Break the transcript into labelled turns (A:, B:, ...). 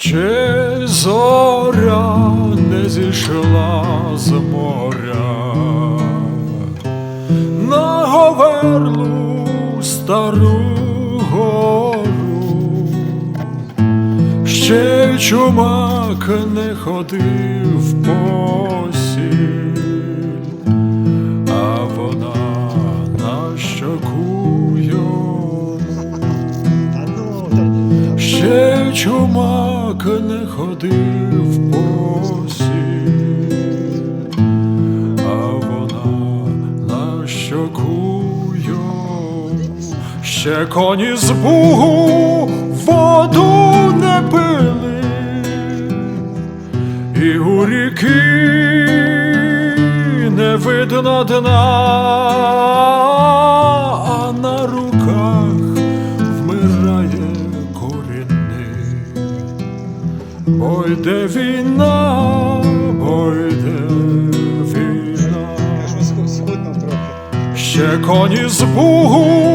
A: Ще зоря не зійшла з моря на говерлу стару гору, ще чумак не ходив посіль, а вона на щоку йому.
B: Та ну,
A: Ще й чумак не ходив посіль, а вона на щоку. Ще коні з бугу воду не пили, і у ріки не видно дна, Бо йде війна, бо йде війна. Ще коні з бугу